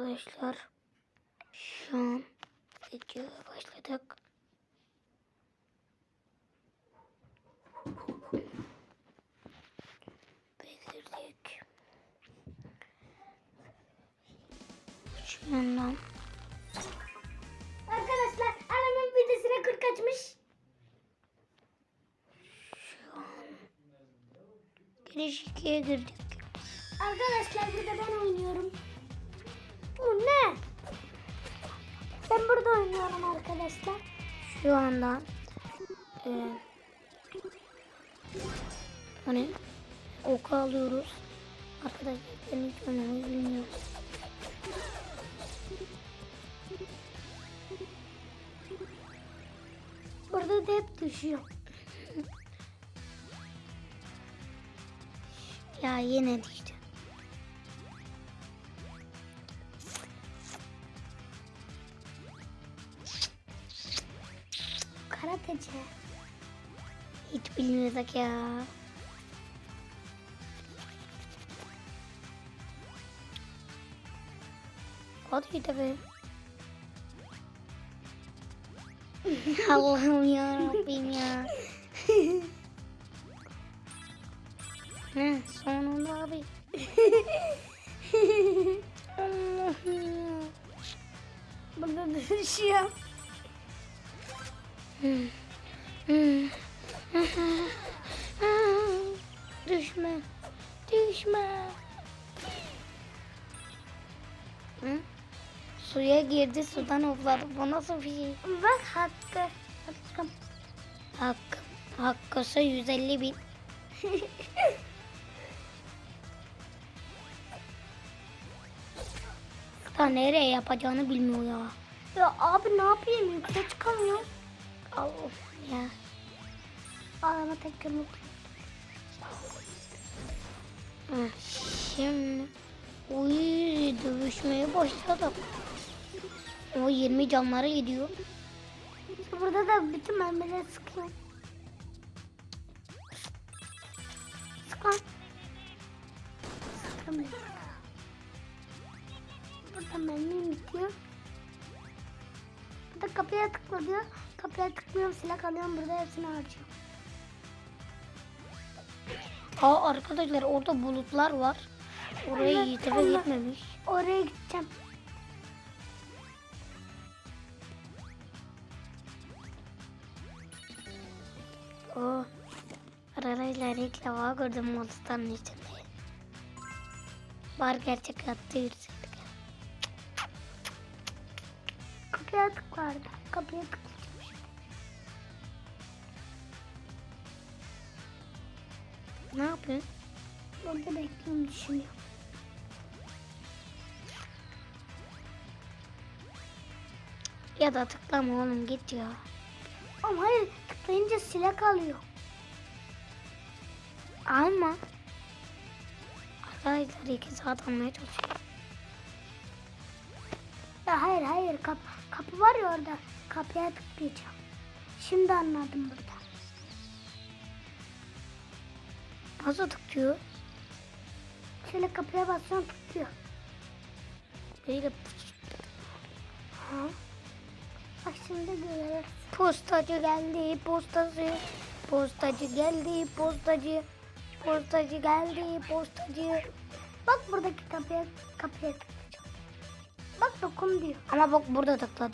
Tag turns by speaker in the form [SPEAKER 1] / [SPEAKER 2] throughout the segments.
[SPEAKER 1] Arkadaşlar şu an videoya başladık. Belirledik. Şu yandan
[SPEAKER 2] Arkadaşlar annemin videosuna kurt kaçmış.
[SPEAKER 1] şu an giriş ikiye girdik.
[SPEAKER 2] Arkadaşlar burada ben oynuyorum. Bu ne? Ben burada oynuyorum arkadaşlar.
[SPEAKER 1] Şu anda e, hani oku alıyoruz. Arkadaşlar ben hiç oynamayı bilmiyorum.
[SPEAKER 2] Burada da hep düşüyor.
[SPEAKER 1] Ya yine düştü.
[SPEAKER 2] Karateci.
[SPEAKER 1] Hiç bilmiyorduk ya. Hadi tabii. Allah'ım ya Rabbim ya. He, sonunda abi. Allah'ım ya.
[SPEAKER 2] Burada düşüyor.
[SPEAKER 1] Düşme. Düşme. Hı? Suya girdi sudan hopladı. Bu nasıl bir şey?
[SPEAKER 2] Bak hakkı. Hakkım.
[SPEAKER 1] Hakkı. Hakkısı 150 bin. Da nereye yapacağını bilmiyor ya.
[SPEAKER 2] Ya abi ne yapayım? Yükseğe çıkamıyorum.
[SPEAKER 1] Allah ya.
[SPEAKER 2] Ağlama tek yumruk.
[SPEAKER 1] Hı, Şimdi uy dövüşmeye başladık. O 20 canları gidiyor.
[SPEAKER 2] Burada da bütün mermileri sıkıyorum. Sık lan. Sıkamıyorum. Burada mermim bitiyor. Burada kapıya tıkla. Kapıya tıklıyorum silah alıyorum burada hepsini harcıyorum.
[SPEAKER 1] Aa arkadaşlar orada bulutlar var. Oraya Yiğit'e
[SPEAKER 2] Allah.
[SPEAKER 1] gitmemiş.
[SPEAKER 2] Oraya gideceğim.
[SPEAKER 1] O arkadaşlar ilk defa gördüm monsterın içinde. Var gerçek hayatta yürüseydik.
[SPEAKER 2] Kapıya tıkla orada. Kapıya tıklayacağım
[SPEAKER 1] Ne yapıyorsun?
[SPEAKER 2] Burada bekliyorum düşünüyorum.
[SPEAKER 1] Ya da tıklama oğlum git ya.
[SPEAKER 2] Ama hayır tıklayınca silah kalıyor.
[SPEAKER 1] Alma. Arkadaşlar iki saat almaya çalışıyor.
[SPEAKER 2] Ya hayır hayır kap kapı var ya orada. Kapıya tıklayacağım. Şimdi anladım burada.
[SPEAKER 1] Nasıl tıklıyor?
[SPEAKER 2] Şöyle kapıya basıyorum tıklıyor.
[SPEAKER 1] Böyle
[SPEAKER 2] Ha? Bak şimdi görürüz.
[SPEAKER 1] postacı geldi postacı. Postacı geldi postacı. Postacı geldi postacı.
[SPEAKER 2] Bak buradaki kapıya kapıya tıklayacağım. Bak dokun diyor.
[SPEAKER 1] Ama bak burada tıkla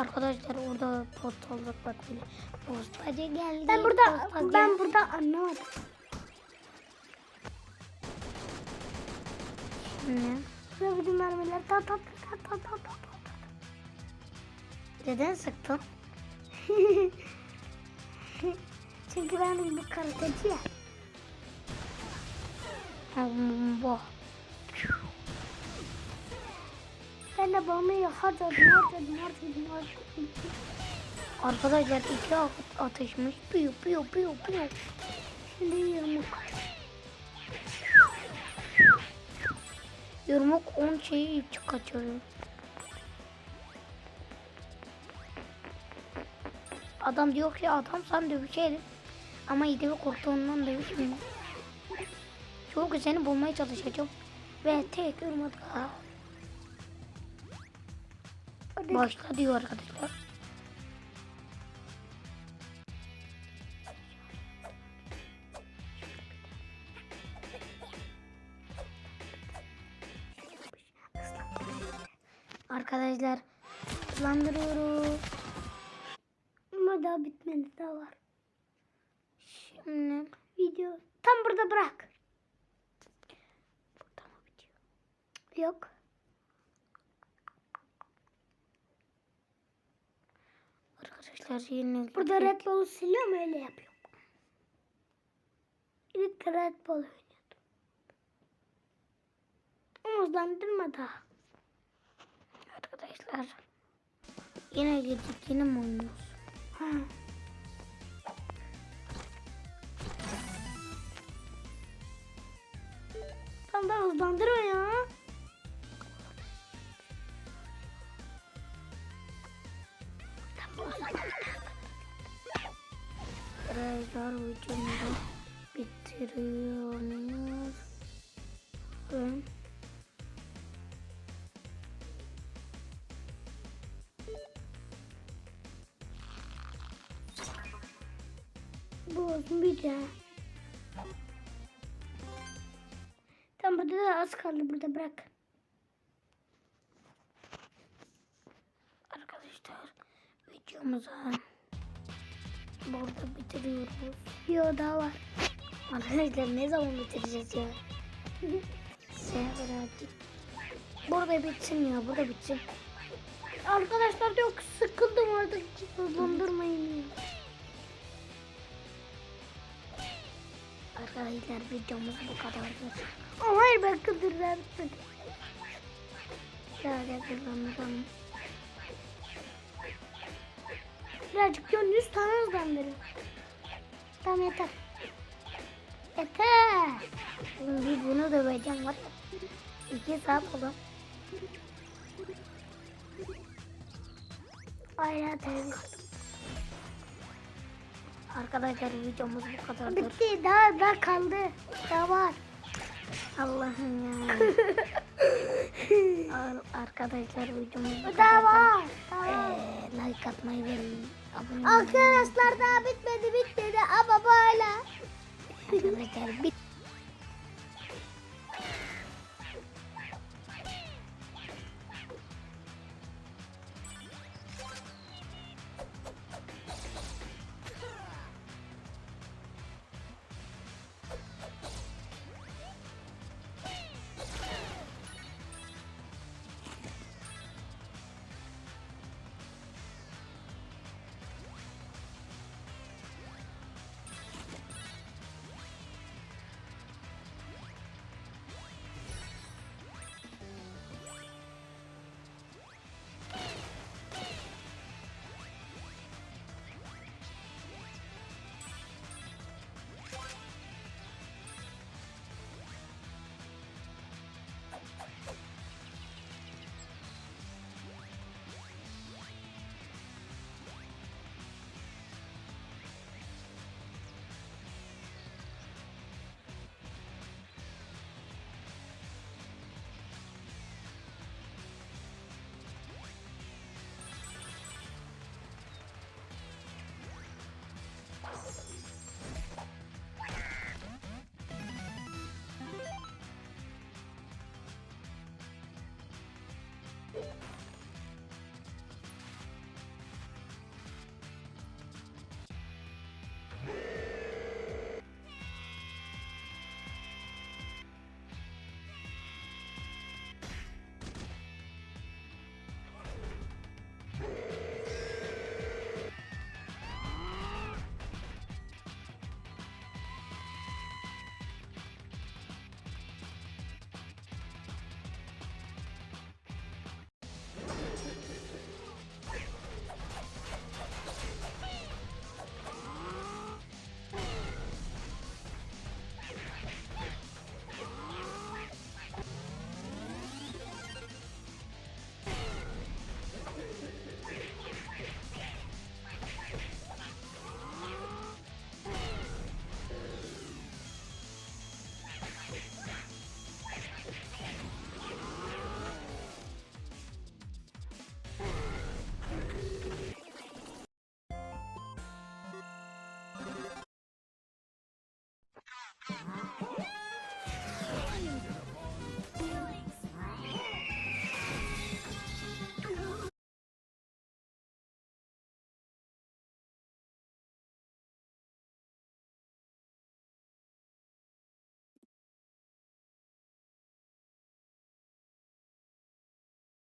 [SPEAKER 1] Arkadaşlar orada posta bak böyle. Postacı geldi.
[SPEAKER 2] Ben burada
[SPEAKER 1] postacı.
[SPEAKER 2] ben burada anlamadım.
[SPEAKER 1] Şimdi.
[SPEAKER 2] Şuraya gidin mermiler. Ta ta ta ta ta ta ta.
[SPEAKER 1] Neden sıktın?
[SPEAKER 2] Çünkü ben bir karateci ya.
[SPEAKER 1] Bu.
[SPEAKER 2] Ben de bombayı harcadım harcadım harcadım harcadım.
[SPEAKER 1] Arkadaşlar iki at- atışmış. Piyo piyo piyo piyo.
[SPEAKER 2] Şimdi yumruk.
[SPEAKER 1] Yumruk 10 şeyi kaçırıyor. Adam diyor ki adam sen dövüşelim. Ama İdem'i korktuğundan dövüşmüyor. Tolga seni bulmaya çalışacağım. Ve tek.
[SPEAKER 2] Hadi.
[SPEAKER 1] Başla diyor arkadaşlar. Arkadaşlar hızlandırıyoruz.
[SPEAKER 2] Ama daha bitmedi daha var.
[SPEAKER 1] Şimdi
[SPEAKER 2] Video tam burada bırak.
[SPEAKER 1] burada mı bitiyor?
[SPEAKER 2] Yok.
[SPEAKER 1] Arkadaşlar yine
[SPEAKER 2] Burada Red Bull'u siliyorum öyle yapıyorum. İlk Red Bull oynuyordum. Omuzlandırma daha.
[SPEAKER 1] Arkadaşlar yine girdik yine mi oynuyoruz?
[SPEAKER 2] Ha. Tam da hızlandırma ya.
[SPEAKER 1] Arkadaşlar videomuzu bitiriyoruz.
[SPEAKER 2] Bu olsun bir de. Tam burada da az kaldı burada bırak.
[SPEAKER 1] arkadaşlar videomuzu burada bitiriyoruz.
[SPEAKER 2] Yo daha var.
[SPEAKER 1] Arkadaşlar ne zaman bitireceğiz ya? Birazcık. Burada bitsin ya burada bitsin.
[SPEAKER 2] Arkadaşlar yok sıkıldım orada hızlandırmayın.
[SPEAKER 1] Arkadaşlar videomuz bu kadardır.
[SPEAKER 2] Ama hayır ben bitmedi.
[SPEAKER 1] Şöyle kullanalım.
[SPEAKER 2] Birazcık yok 100 tane hızlandırın. Tamam yeter. Yeter.
[SPEAKER 1] Şimdi bunu döveceğim var. İki saat oldu.
[SPEAKER 2] Aynen tabii.
[SPEAKER 1] Arkadaşlar videomuz bu kadardır.
[SPEAKER 2] Bitti daha daha kaldı. Daha var.
[SPEAKER 1] Allah'ım ya. Ar- Arkadaşlar videomuz bu
[SPEAKER 2] Daha
[SPEAKER 1] kadardır.
[SPEAKER 2] var. Daha var.
[SPEAKER 1] Ee,
[SPEAKER 2] Arkadaşlar daha bitmedi bitmedi ama böyle.
[SPEAKER 1] Arkadaşlar bit.